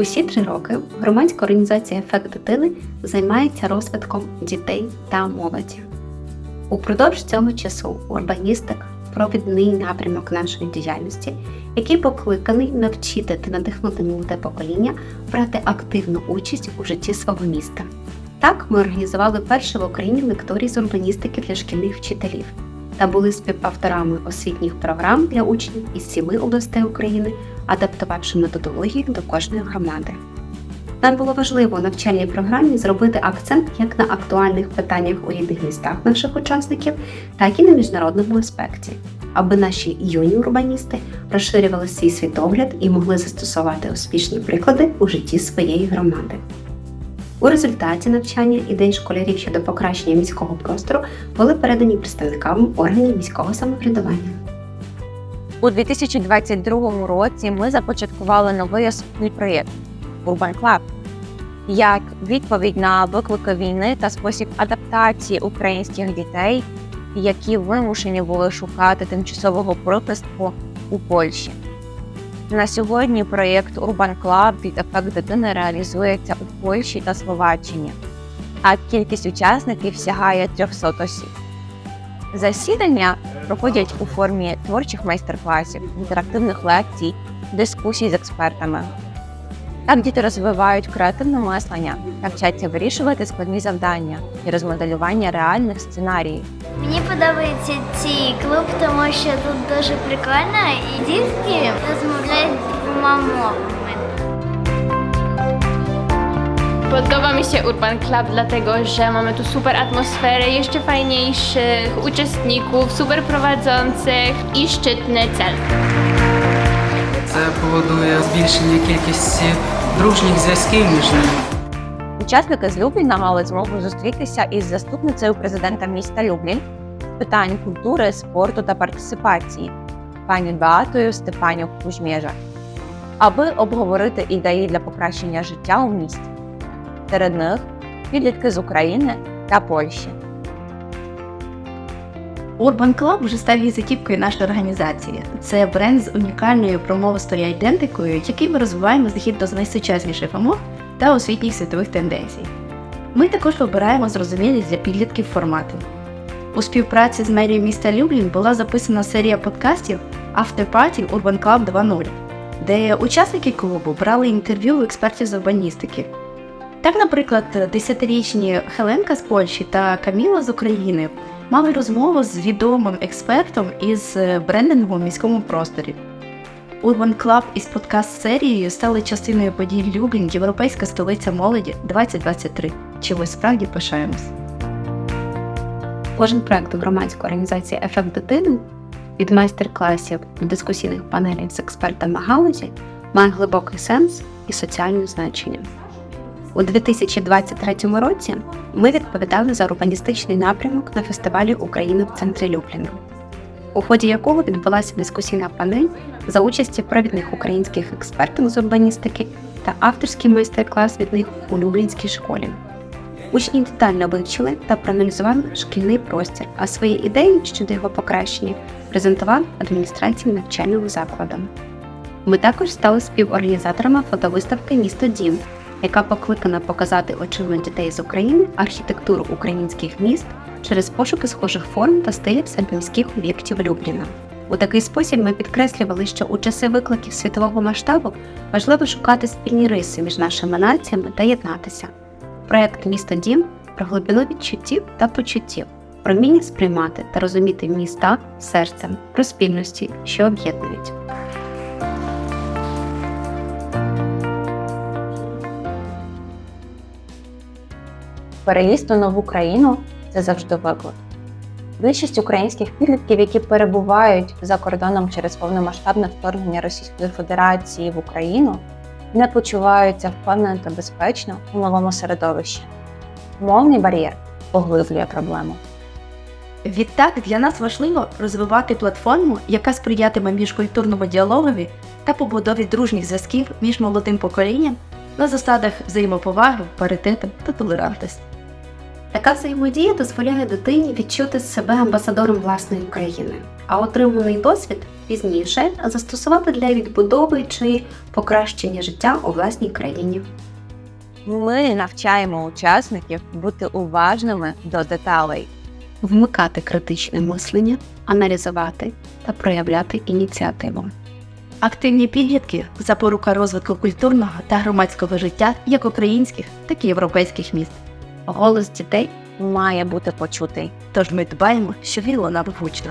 Усі три роки громадська організація Ефект дитини займається розвитком дітей та молоді. Упродовж цього часу урбаністика провідний напрямок нашої діяльності, який покликаний навчити та надихнути молоде покоління брати активну участь у житті свого міста. Так, ми організували перший в Україні лекторій з урбаністики для шкільних вчителів та були співавторами освітніх програм для учнів із сіми областей України, адаптувавши методології до кожної громади. Нам було важливо у навчальній програмі зробити акцент як на актуальних питаннях у рідних містах наших учасників, так і на міжнародному аспекті, аби наші юні урбаністи розширювали свій світогляд і могли застосувати успішні приклади у житті своєї громади. У результаті навчання ідей школярів щодо покращення міського простору були передані представникам органів міського самоврядування. У 2022 році ми започаткували новий освітній проєкт Urban Club як відповідь на виклики війни та спосіб адаптації українських дітей, які вимушені були шукати тимчасового прихистку у Польщі. На сьогодні проєкт Urban Club ефект дитини реалізується у Польщі та Словаччині, а кількість учасників сягає 300 осіб. Засідання проходять у формі творчих майстер-класів, інтерактивних лекцій, дискусій з експертами. Так діти розвивають креативне мислення, навчаться вирішувати складні завдання і розмоделювання реальних сценаріїв. Мені подобається цей клуб, тому що тут дуже прикольно і дітки розмовляють двома мовами. Podoba mi się Urban Club, dlatego że mamy tu super atmosferę, jeszcze fajniejszych uczestników, super prowadzących i szczytny cel. Це поводує збільшення кількості дружніх зв'язків між ними. Учасники з Любліна мали змогу зустрітися із заступницею президента міста Люблін з питань культури, спорту та партисипації пані Беатою Степанюк Кужмєжа, аби обговорити ідеї для покращення життя у місті. Серед них підлітки з України та Польщі. Urban Club вже став візитівкою нашої організації. Це бренд з унікальною промовистою айдентикою, який ми розвиваємо згідно з найсучасніших вимог та освітніх світових тенденцій. Ми також вибираємо зрозумілі для підлітків формати. У співпраці з мерією міста Люблін була записана серія подкастів After Party Urban Club 2.0, де учасники клубу брали інтерв'ю у експертів з урбаністики. Так, наприклад, десятирічні Хеленка з Польщі та Каміла з України мали розмову з відомим експертом із е, брендингу в міському просторі. Urban Club із подкаст-серією стали частиною подій Люблін Європейська столиця молоді 2023. Чим ми справді пишаємось. Кожен проект громадської організації Ефект дитини від майстер-класів до дискусійних панелей з експертами галузі має глибокий сенс і соціальне значення. У 2023 році ми відповідали за урбаністичний напрямок на фестивалі України в центрі Любліна, у ході якого відбулася дискусійна панель за участі провідних українських експертів з урбаністики та авторський майстер-клас від них у Люблінській школі. Учні детально вивчили та проаналізували шкільний простір, а свої ідеї щодо його покращення презентували адміністрації навчального закладу. Ми також стали співорганізаторами фотовиставки Місто Дім, яка покликана показати очима дітей з України архітектуру українських міст через пошуки схожих форм та стилів середміських об'єктів Любліна. У такий спосіб ми підкреслювали, що у часи викликів світового масштабу важливо шукати спільні риси між нашими націями та єднатися. Проект Місто Дім про глибину відчуттів та почуттів, про вміння сприймати та розуміти міста серцем, про спільності, що об'єднують. Переїзд у нову країну це завжди виклик. Більшість українських підлітків, які перебувають за кордоном через повномасштабне вторгнення Російської Федерації в Україну, не почуваються впевнено та безпечно у новому середовищі. Мовний бар'єр поглиблює проблему. Відтак для нас важливо розвивати платформу, яка сприятиме міжкультурному діалогові та побудові дружніх зв'язків між молодим поколінням на засадах взаємоповаги, паритету та толерантності. Така взаємодія дозволяє дитині відчути себе амбасадором власної країни, а отриманий досвід пізніше застосувати для відбудови чи покращення життя у власній країні. Ми навчаємо учасників бути уважними до деталей. Вмикати критичне мислення, аналізувати та проявляти ініціативу. Активні підлітки запорука розвитку культурного та громадського життя як українських, так і європейських міст. Голос дітей Має бути почутий. Тож ми дбаємо, що віло нам гучно.